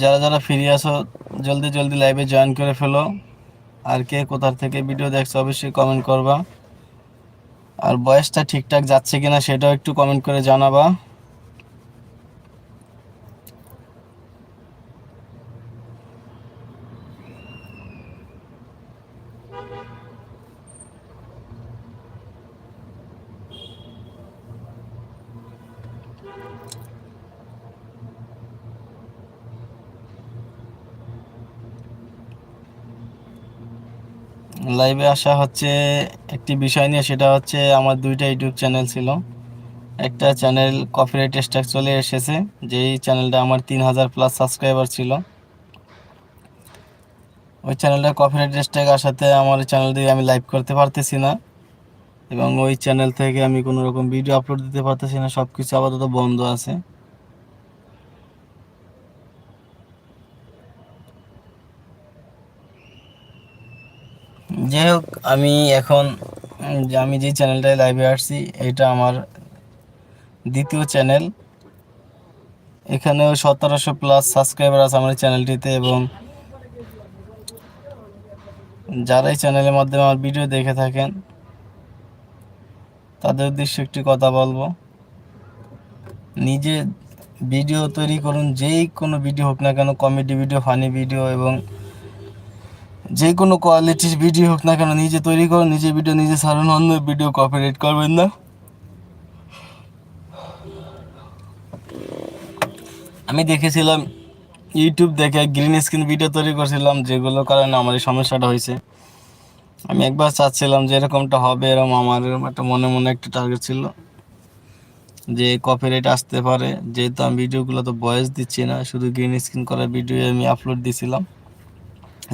যারা যারা ফিরে আসো জলদি জলদি লাইভে জয়েন করে ফেলো। আর কে কোথার থেকে ভিডিও দেখছ অবশ্যই কমেন্ট করবা। আর বয়সটা ঠিকঠাক যাচ্ছে কিনা সেটাও একটু কমেন্ট করে জানাবা। লাইভে আসা হচ্ছে একটি বিষয় নিয়ে, সেটা হচ্ছে আমার দুইটা ইউটিউব চ্যানেল ছিল। একটা চ্যানেল কপিরাইট স্ট্রাক চলে এসেছে, যেই চ্যানেলটা আমার তিন হাজার প্লাস সাবস্ক্রাইবার ছিল। ওই চ্যানেলটা কপিরাইট স্ট্রাক আসাতে আমার চ্যানেল দিয়ে আমি লাইভ করতে পারতেছি না, এবং ওই চ্যানেল থেকে আমি কোনো রকম ভিডিও আপলোড দিতে পারতেছি না সব কিছু আপাতত বন্ধ আছে। যাই হোক, আমি এখন, আমি যে চ্যানেলটায় লাইভে আসছি, এটা আমার দ্বিতীয় চ্যানেল এখানেও সতেরোশো প্লাস সাবস্ক্রাইবার আছে আমার চ্যানেলটিতে এবং যারা এই চ্যানেলের মাধ্যমে আমার ভিডিও দেখে থাকেন, তাদের উদ্দেশ্যে একটি কথা বলব। নিজে ভিডিও তৈরি করুন, যেই কোনো ভিডিও হোক না কেন কমেডি ভিডিও ফানি ভিডিও এবং যে কোনো কোয়ালিটির ভিডিও হোক না কেন, নিজে তৈরি করুন নিজে ভিডিও নিজে ছাড়ুন, অন্য ভিডিও কপিরাইট করবেন না। আমি দেখেছিলাম ইউটিউব দেখে গ্রিন স্ক্রিন ভিডিও তৈরি করছিলাম, যেগুলো কারণে আমার এই সমস্যাটা হয়েছে। আমি একবার চাচ্ছিলাম যে এরকমটা হবে এরকম আমার এরকম একটা মনে মনে একটা টার্গেট ছিল যে কপিরাইট আসতে পারে। যেহেতু আমি ভিডিওগুলো তো বয়স দিচ্ছি না, শুধু গ্রিন স্ক্রিন করা ভিডিও আমি আপলোড দিছিলাম।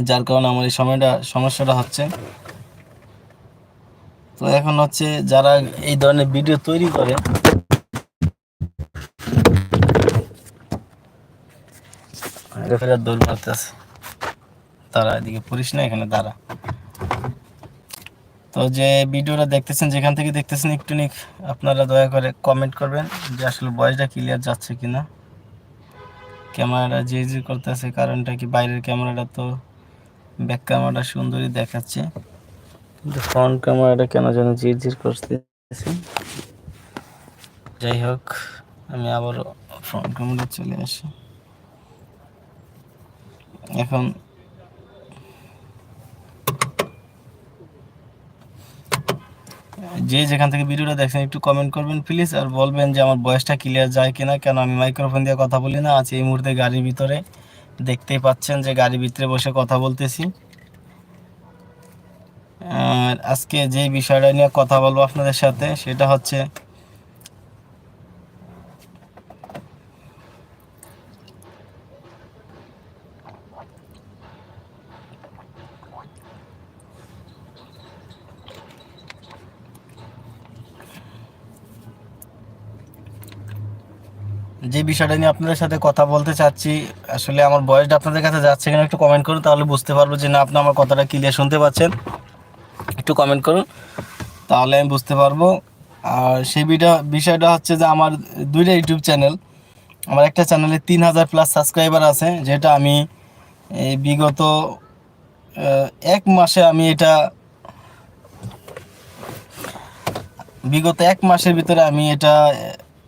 যার কারণে আমার এই সময়টা, সমস্যাটা হচ্ছে। তো এখন হচ্ছে যারা এই ধরনের ভিডিও তৈরি করে, রেফারের দৌড় মারতেছে তারা এদিকে পুলিশ না, এখানে দাঁড়া। তো যে ভিডিওটা দেখতেছেন, যেখান থেকে দেখতেছেন একটু নিক আপনারা দয়া করে কমেন্ট করবেন যে আসলে বয়সটা ক্লিয়ার যাচ্ছে কিনা। ক্যামেরাটা যে যে করতেছে, কারণটা কি বাইরের ক্যামেরাটা তো ব্যাক ক্যামেরাটা সুন্দরই দেখাচ্ছে। কিন্তু ফ্রন্ট ক্যামেরাটা কেন যেন জির করতেছে। যাই হোক আমি আবার ফ্রন্ট ক্যামেরা চলে আসি। এখন যে যেখান থেকে ভিডিওটা দেখছেন একটু কমেন্ট করবেন প্লিজ আর বলবেন যে আমার বয়সটা ক্লিয়ার যায় কিনা। কেন আমি মাইক্রোফোন দিয়ে কথা বলি না? আজ এই মুহূর্তে গাড়ির ভিতরে দেখতেই পাচ্ছেন যে গাড়ির ভিতরে বসে কথা বলতেছি। আর আজকে যে বিষয়টা নিয়ে কথা বলব আপনাদের সাথে, সেটা হচ্ছে যে বিষয়টা নিয়ে আপনাদের সাথে কথা বলতে চাচ্ছি। আসলে আমার বয়সটা আপনাদের কাছে যাচ্ছে কিনা একটু কমেন্ট করুন, তাহলে বুঝতে পারব যে না, আপনি আমার কথাটা ক্লিয়ার শুনতে পাচ্ছেন। একটু কমেন্ট করুন, তাহলে আমি বুঝতে পারব। আর সেই বিষয়টা হচ্ছে যে আমার দুইটা ইউটিউব চ্যানেল আমার একটা চ্যানেলে তিন হাজার প্লাস সাবস্ক্রাইবার আছে, যেটা আমি বিগত এক মাসে আমি এটা, বিগত এক মাসের ভিতরে আমি এটা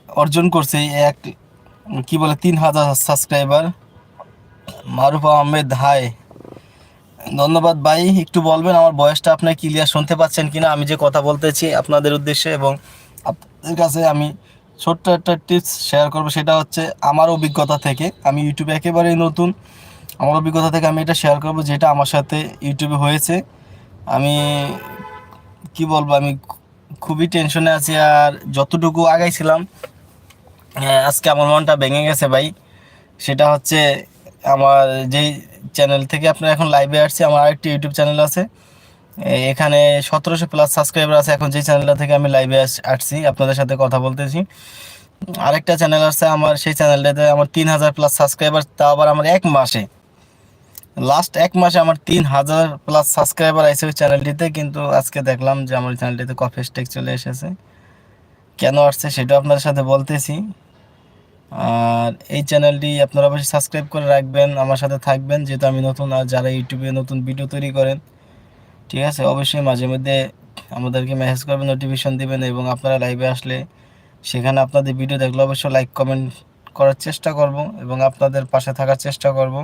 অর্জন করছি। এক কি বলে, তিন হাজার সাবস্ক্রাইবার মারুফ আহমেদ হাই ধন্যবাদ ভাই, একটু বলবেন আমার বয়সটা আপনার ক্লিয়ার শুনতে পাচ্ছেন কিনা? আমি যে কথা বলতেছি আপনাদের উদ্দেশ্যে এবং আপনাদের কাছে আমি ছোট্ট একটা টিপস শেয়ার করব, সেটা হচ্ছে আমার অভিজ্ঞতা থেকে। আমি ইউটিউবে একেবারেই নতুন। আমার অভিজ্ঞতা থেকে আমি এটা শেয়ার করব, যেটা আমার সাথে ইউটিউবে হয়েছে। আমি কি বলব, আমি খুবই টেনশনে আছি আর যতটুকু আগাইছিলাম আজকে আমার মনটা ভেঙে গেছে ভাই। সেটা হচ্ছে আমার যেই চ্যানেল থেকে আপনার এখন লাইভে আসছি, আমার আরেকটি ইউটিউব চ্যানেল আছে। এখানে সতেরোশো প্লাস সাবস্ক্রাইবার আছে, এখন যেই চ্যানেলটা থেকে আমি লাইভে আসছি, আপনাদের সাথে কথা বলতেছি। আরেকটা চ্যানেল আছে আমার, সেই চ্যানেলটাতে আমার তিন হাজার প্লাস সাবস্ক্রাইবার তা আবার আমার এক মাসে। লাস্ট এক মাসে আমার তিন হাজার প্লাস সাবস্ক্রাইবার আছে ওই চ্যানেলটিতে কিন্তু আজকে দেখলাম যে আমার চ্যানেলটিতে কফি স্টেক চলে এসেছে। কেন আসছে সেটা আপনাদের সাথে বলতেছি। আর এই চ্যানেলটি আপনারা অবশ্যই সাবস্ক্রাইব করে রাখবেন, আমার সাথে থাকবেন, যেহেতু আমি নতুন আর যারা ইউটিউবে নতুন ভিডিও তৈরি করেন, ঠিক আছে? অবশ্যই মাঝে মধ্যে আমাদেরকে মেসেজ করবেন নোটিফিকেশন দিবেন এবং আপনারা লাইভে আসলে সেখানে আপনাদের ভিডিও দেখলে অবশ্যই লাইক কমেন্ট করার চেষ্টা করব এবং আপনাদের পাশে থাকার চেষ্টা করব।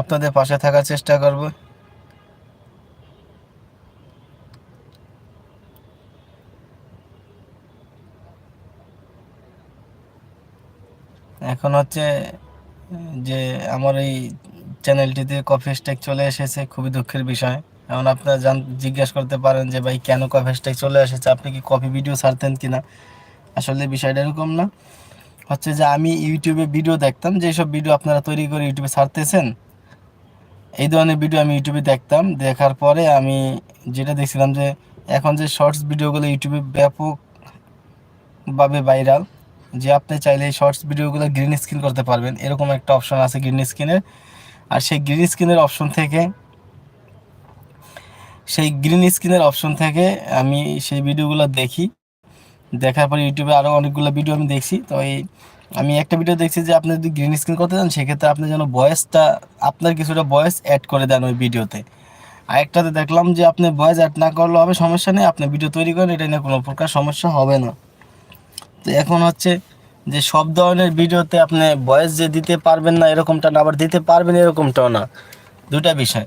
আপনাদের পাশে থাকার চেষ্টা করব। এখন হচ্ছে, যে আমার এই চ্যানেলটিতে কফি স্টেক চলে এসেছে, খুবই দুঃখের বিষয়। এখন আপনারা জান, জিজ্ঞেস করতে পারেন যে, ভাই, কেন কফি স্টেক চলে এসেছে? আপনি কি কফি ভিডিও ছাড়তেন কি না আসলে বিষয়টা এরকম না। হচ্ছে যে, আমি ইউটিউবে ভিডিও দেখতাম, যেসব ভিডিও আপনারা তৈরি করে ইউটিউবে ছাড়তেছেন, এই ধরনের ভিডিও আমি ইউটিউবে দেখতাম। দেখার পরে আমি যেটা দেখছিলাম যে, এখন যে শর্টস ভিডিওগুলো ইউটিউবে ব্যাপকভাবে ভাইরাল যে আপনি চাইলে এই শর্টস ভিডিওগুলো গ্রিন স্ক্রিন করতে পারবেন। এরকম একটা অপশন আছে গ্রিন স্ক্রিনের আর সেই গ্রিন স্ক্রিনের অপশন থেকে, সেই গ্রিন স্ক্রিনের অপশন থেকে আমি সেই ভিডিওগুলো দেখি। দেখার পর ইউটিউবে আরও অনেকগুলো ভিডিও আমি দেখছি। তো এই, আমি একটা ভিডিও দেখছি যে আপনি যদি গ্রিন স্ক্রিন করতে চান, সেক্ষেত্রে আপনি যেন ভয়েসটা আপনার কিছুটা ভয়েস অ্যাড করে দেন ওই ভিডিওতে আরেকটাতে দেখলাম যে আপনি ভয়েস অ্যাড না করলে হবে, সমস্যা নেই। আপনি ভিডিও তৈরি করেন, এটা নিয়ে কোনো প্রকার সমস্যা হবে না। তো এখন হচ্ছে যে সব ধরনের ভিডিওতে আপনি ভয়েস যে দিতে পারবেন না, এরকমটা না, আবার দিতে পারবেন এরকমটাও না। দুটা বিষয়।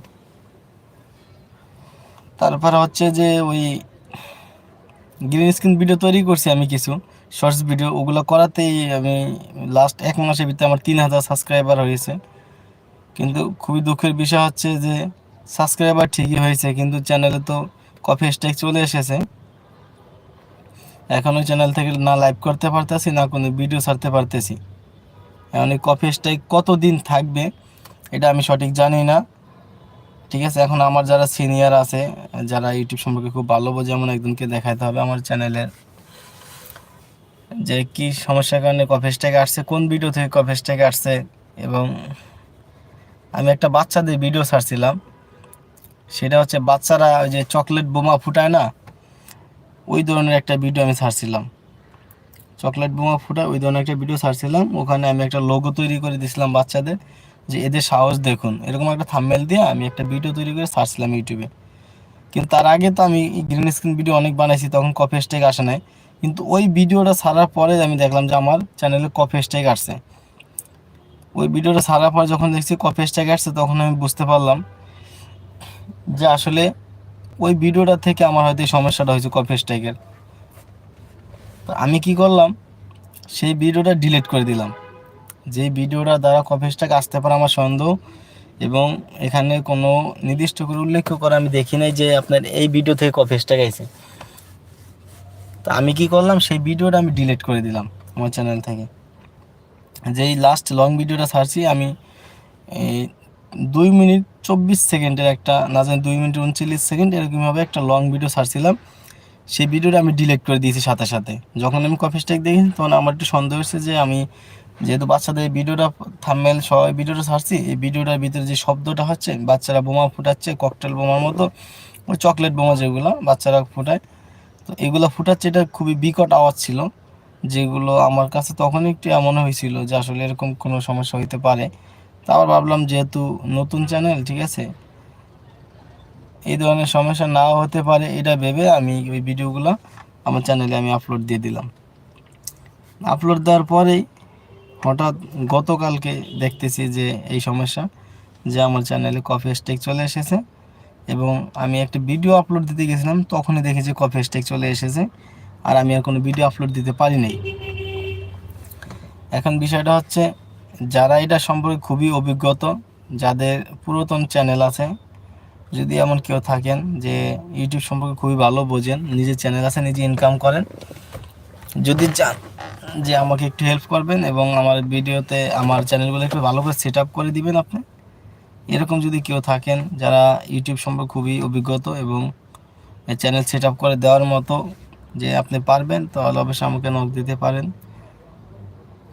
তারপরে হচ্ছে যে ওই গ্রিন স্ক্রিন ভিডিও তৈরি করছি আমি কিছু শর্টস ভিডিও ওগুলো করাতেই আমি লাস্ট এক মাসের ভিতরে আমার তিন হাজার সাবস্ক্রাইবার হয়েছে। কিন্তু খুবই দুঃখের বিষয় হচ্ছে যে সাবস্ক্রাইবার ঠিকই হয়েছে, কিন্তু চ্যানেলে তো কফি স্টেক চলে এসেছে। এখন ওই চ্যানেল থেকে না লাইভ করতে পারতেছি, না কোনো ভিডিও ছাড়তে পারতেছি। এখন এই কফি স্ট্রাইক কতদিন থাকবে, এটা আমি সঠিক জানি না। ঠিক আছে, এখন আমার যারা সিনিয়র আছে, যারা ইউটিউব সম্পর্কে খুব ভালো বোঝে, এমন একজনকে দেখাতে হবে আমার চ্যানেলের যে কি সমস্যার কারণে কফি স্ট্রাইক আসছে, কোন ভিডিও থেকে কফি স্ট্রাইক আসছে, এবং আমি একটা বাচ্চাদের ভিডিও ছাড়ছিলাম। সেটা হচ্ছে বাচ্চারা ওই যে চকলেট বোমা ফুটায় না ওই ধরনের একটা ভিডিও আমি ছাড়ছিলাম। চকলেট বোমা ফুটা, ওই ধরনের একটা ভিডিও ছাড়ছিলাম। ওখানে আমি একটা লোগো তৈরি করে দিয়েছিলাম বাচ্চাদের, যে এদের সাহস দেখুন। এরকম একটা থাম্বেল দিয়ে আমি একটা ভিডিও তৈরি করে ছাড়ছিলাম ইউটিউবে কিন্তু তার আগে তো আমি গ্রিন স্ক্রিন ভিডিও অনেক বানাইছি, তখন কফি স্টেক আসে নাই। কিন্তু ওই ভিডিওটা ছাড়ার পরে আমি দেখলাম যে আমার চ্যানেলে কফি স্টেক আসছে। ওই ভিডিওটা ছাড়ার পর যখন দেখছি কফি স্টেক আসছে, তখন আমি বুঝতে পারলাম যে আসলে ওই ভিডিওটা থেকে আমার হয়তো সমস্যাটা হয়েছে কফি স্ট্রাইকের তো আমি কি করলাম, সেই ভিডিওটা ডিলিট করে দিলাম। যেই ভিডিওটা দ্বারা কফি স্ট্রাইক আসতে পারে আমার সন্দেহ এবং এখানে কোনো নির্দিষ্ট করে উল্লেখ করে আমি দেখি নাই যে আপনার এই ভিডিও থেকে কফি স্ট্রাইক আইছে। তো আমি কি করলাম, সেই ভিডিওটা আমি ডিলিট করে দিলাম আমার চ্যানেল থেকে। যেই লাস্ট লং ভিডিওটা ছাড়ছি, আমি দুই মিনিট চব্বিশ সেকেন্ডের একটা, না জানি দুই মিনিট উনচল্লিশ সেকেন্ড এরকমভাবে একটা লং ভিডিও ছাড়ছিলাম। সেই ভিডিওটা আমি ডিলেট করে দিয়েছি সাথে সাথে। যখন আমি কফি স্টেক দেখি তখন আমার একটু সন্দেহ হচ্ছে যে আমি যেহেতু বাচ্চাদের ভিডিওটা থামমেল সবাই ভিডিওটা ছাড়ছি, এই ভিডিওটার ভিতরে যে শব্দটা হচ্ছে, বাচ্চারা বোমা ফুটাচ্ছে ককটেল বোমার মতো, ওই চকলেট বোমা যেগুলো বাচ্চারা ফুটায়, তো এগুলো ফুটাচ্ছে এটা খুবই বিকট আওয়াজ ছিল, যেগুলো আমার কাছে তখন একটু এমন হয়েছিল যে আসলে এরকম কোনো সমস্যা হইতে পারে। তা আবার ভাবলাম যেহেতু নতুন চ্যানেল ঠিক আছে? এই ধরনের সমস্যা নাও হতে পারে, এটা ভেবে আমি ওই ভিডিওগুলো আমার চ্যানেলে আমি আপলোড দিয়ে দিলাম। আপলোড দেওয়ার পরেই হঠাৎ গতকালকে দেখতেছি যে এই সমস্যা, যে আমার চ্যানেলে কফি স্টেক চলে এসেছে এবং আমি একটা ভিডিও আপলোড দিতে গেছিলাম, তখনই দেখি যে কফি স্টেক চলে এসেছে আর আমি আর কোনো ভিডিও আপলোড দিতে পারি নাই। এখন বিষয়টা হচ্ছে যারা এটা সম্পর্কে খুবই অভিজ্ঞত, যাদের পুরাতন চ্যানেল আছে, যদি এমন কেউ থাকেন যে ইউটিউব সম্পর্কে খুবই ভালো বোঝেন, নিজের চ্যানেল আছে, নিজে ইনকাম করেন, যদি চান যে আমাকে একটু হেল্প করবেন এবং আমার ভিডিওতে আমার চ্যানেলগুলো একটু ভালো করে সেট আপ করে দিবেন আপনি, এরকম যদি কেউ থাকেন যারা ইউটিউব সম্পর্কে খুবই অভিজ্ঞত এবং চ্যানেল সেট আপ করে দেওয়ার মতো যে আপনি পারবেন, তাহলে অবশ্যই আমাকে নক দিতে পারেন।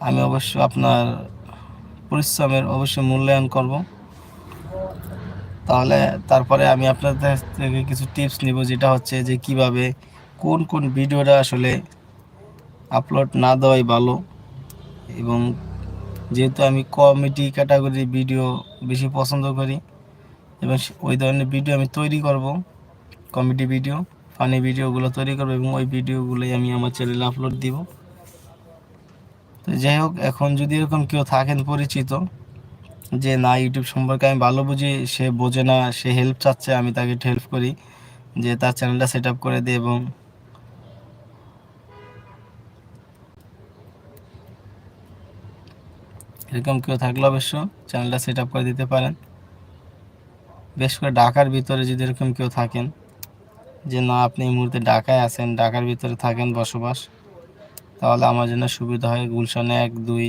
আমি অবশ্য আপনার পরিশ্রমের অবশ্যই মূল্যায়ন করব। তাহলে তারপরে আমি আপনাদের থেকে কিছু টিপস নিব, যেটা হচ্ছে যে কীভাবে কোন কোন ভিডিওটা আসলে আপলোড না দেওয়াই ভালো। এবং যেহেতু আমি কমেডি ক্যাটাগরির ভিডিও বেশি পছন্দ করি, এবং ওই ধরনের ভিডিও আমি তৈরি করব কমেডি ভিডিও ফানি ভিডিওগুলো তৈরি করব, এবং ওই ভিডিওগুলোই আমি আমার চ্যানেলে আপলোড দিব। তো যাই হোক, এখন যদি এরকম কেউ থাকেন পরিচিত, যে না, ইউটিউব সম্পর্কে আমি ভালো বুঝি, সে বোঝে না, সে হেল্প চাচ্ছে, আমি তাকে একটু হেল্প করি, যে তার চ্যানেলটা সেট আপ করে দিই এবং এরকম কেউ থাকলে অবশ্য চ্যানেলটা সেট আপ করে দিতে পারেন। বেশ করে ঢাকার ভিতরে যদি এরকম কেউ থাকেন, যে না, আপনি এই মুহূর্তে ঢাকায় আছেন, ঢাকার ভিতরে থাকেন বসবাস তাহলে আমার জন্য সুবিধা হয় গুলশানে এক, দুই।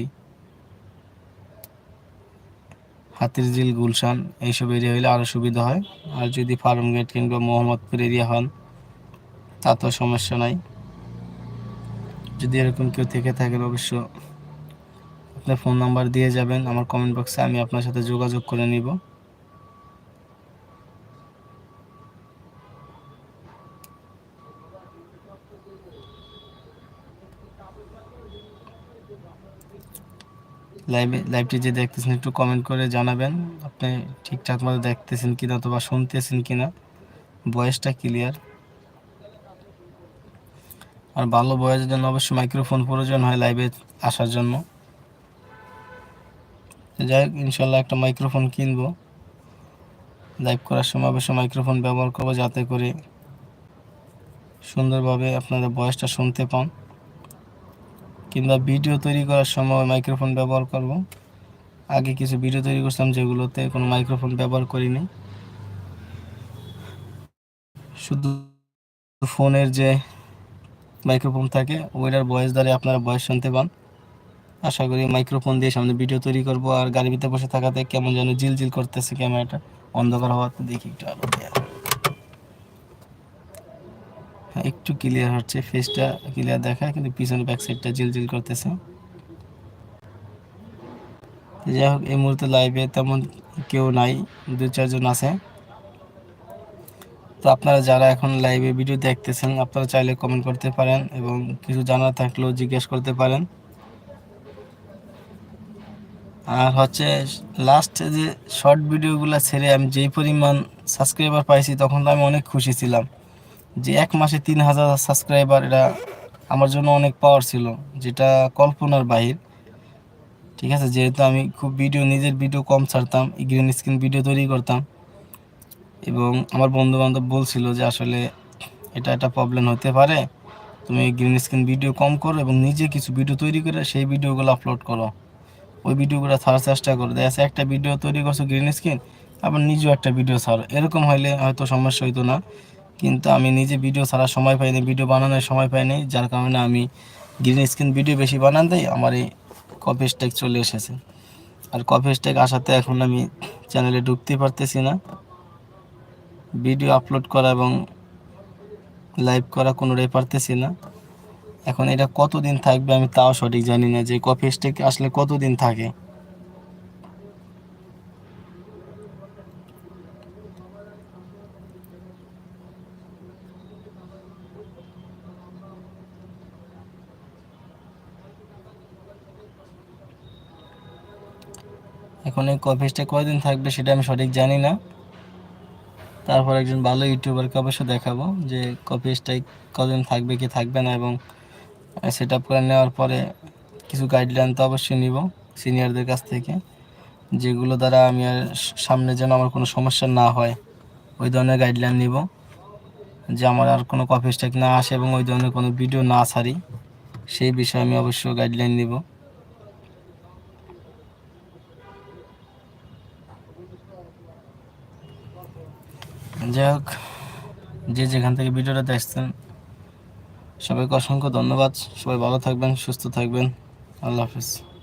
হাতিরঝিল গুলশান, এইসব এরিয়া হলে আরও সুবিধা হয়। আর যদি ফার্ম গেট কিংবা মোহাম্মদপুর এরিয়া হন, তা তো সমস্যা নাই। যদি এরকম কেউ থেকে থাকেন অবশ্য, আপনার ফোন নাম্বার দিয়ে যাবেন, আমার কমেন্ট বক্সে আমি আপনার সাথে যোগাযোগ করে নিব। লাইভে লাইভটি যে দেখতেছেন, একটু কমেন্ট করে জানাবেন, আপনি ঠিকঠাক মতো দেখতেছেন কিনা অথবা শুনতেছেন কিনা ভয়েসটা ক্লিয়ার আর ভালো ভয়েসের জন্য অবশ্যই মাইক্রোফোন প্রয়োজন হয় লাইভে আসার জন্য। যাই হোক ইনশাল্লাহ একটা মাইক্রোফোন কিনবো। লাইভ করার সময় অবশ্যই মাইক্রোফোন ব্যবহার করব যাতে করে সুন্দরভাবে আপনারা ভয়েসটা শুনতে পান। কিংবা ভিডিও তৈরি করার সময় মাইক্রোফোন ব্যবহার করব। আগে কিছু ভিডিও তৈরি করছিলাম যেগুলোতে কোনো মাইক্রোফোন ব্যবহার করিনি। শুধু ফোনের যে মাইক্রোফোন থাকে, ওইটার ভয়েস দ্বারা আপনারা ভয়েস শুনতে পান। আশা করি মাইক্রোফোন দিয়ে সামনে ভিডিও তৈরি করব। আর গাড়ির ভিতরে বসে থাকাতে কেমন যেন জিল করতেছে ক্যামেরাটা অন্ধকার হওয়াতে দেখি একটু আলো দেওয়া হ্যাঁ একটু ক্লিয়ার হচ্ছে ফেসটা ক্লিয়ার দেখা, কিন্তু পিছনে ব্যাক সাইডটা জিল করতেছে। যাই হোক, এই মুহূর্তে লাইভে তেমন কেউ নাই দু চারজন আছে। তো আপনারা যারা এখন লাইভে ভিডিও দেখতেছেন, আপনারা চাইলে কমেন্ট করতে পারেন এবং কিছু জানার থাকলেও জিজ্ঞেস করতে পারেন। আর হচ্ছে লাস্ট যে শর্ট ভিডিওগুলো ছেড়ে আমি যেই পরিমাণ সাবস্ক্রাইবার পাইছি, তখন তো আমি অনেক খুশি ছিলাম। যে এক মাসে তিন হাজার সাবস্ক্রাইবার এটা আমার জন্য অনেক পাওয়ার ছিল, যেটা কল্পনার বাহির। ঠিক আছে, যেহেতু আমি খুব ভিডিও নিজের ভিডিও কম ছাড়তাম গ্রিন স্ক্রিন ভিডিও তৈরি করতাম। এবং আমার বন্ধু বান্ধব বলছিল যে, আসলে এটা একটা প্রবলেম হতে পারে। তুমি গ্রিন স্ক্রিন ভিডিও কম করো এবং নিজে কিছু ভিডিও তৈরি করে সেই ভিডিওগুলো আপলোড করো। ওই ভিডিওগুলো ছাড়ার চেষ্টা করো। দেখা একটা ভিডিও তৈরি করছ গ্রিন স্ক্রিন আবার নিজেও একটা ভিডিও ছাড়ো। এরকম হইলে হয়তো সমস্যা হইতো না। কিন্তু আমি নিজে ভিডিও ছাড়ার সময় পাইনি ভিডিও বানানোর সময় পাইনি, যার কারণে আমি গ্রিন স্ক্রিন ভিডিও বেশি বানান দেয় আমার এই কপি স্টেক চলে এসেছে। আর কপি স্টেক আসাতে এখন আমি চ্যানেলে ঢুকতে পারতেছি না। ভিডিও আপলোড করা এবং লাইভ করা কোনোটাই পারতেছি না। এখন এটা কতদিন থাকবে আমি তাও সঠিক জানি না, যে কপি স্টেক আসলে কতদিন থাকে। এখন এই কফিসটা কয়দিন থাকবে সেটা আমি সঠিক জানি না। তারপর একজন ভালো ইউটিউবারকে অবশ্য দেখাবো যে কফিসটাই কদিন থাকবে, কি থাকবে না এবং সেট আপ করে নেওয়ার পরে কিছু গাইডলাইন তো অবশ্যই নিব সিনিয়রদের কাছ থেকে, যেগুলো দ্বারা আমি আর সামনে যেন আমার কোনো সমস্যা না হয়, ওই ধরনের গাইডলাইন নিব যে আমার আর কোনো কফি স্টেক না আসে এবং ওই ধরনের কোনো ভিডিও না ছাড়ি, সেই বিষয়ে আমি অবশ্যই গাইডলাইন নিব। যাই হোক, যে যেখান থেকে ভিডিওটা দেখছেন, সবাইকে অসংখ্য ধন্যবাদ। সবাই ভালো থাকবেন, সুস্থ থাকবেন। আল্লাহ হাফিজ।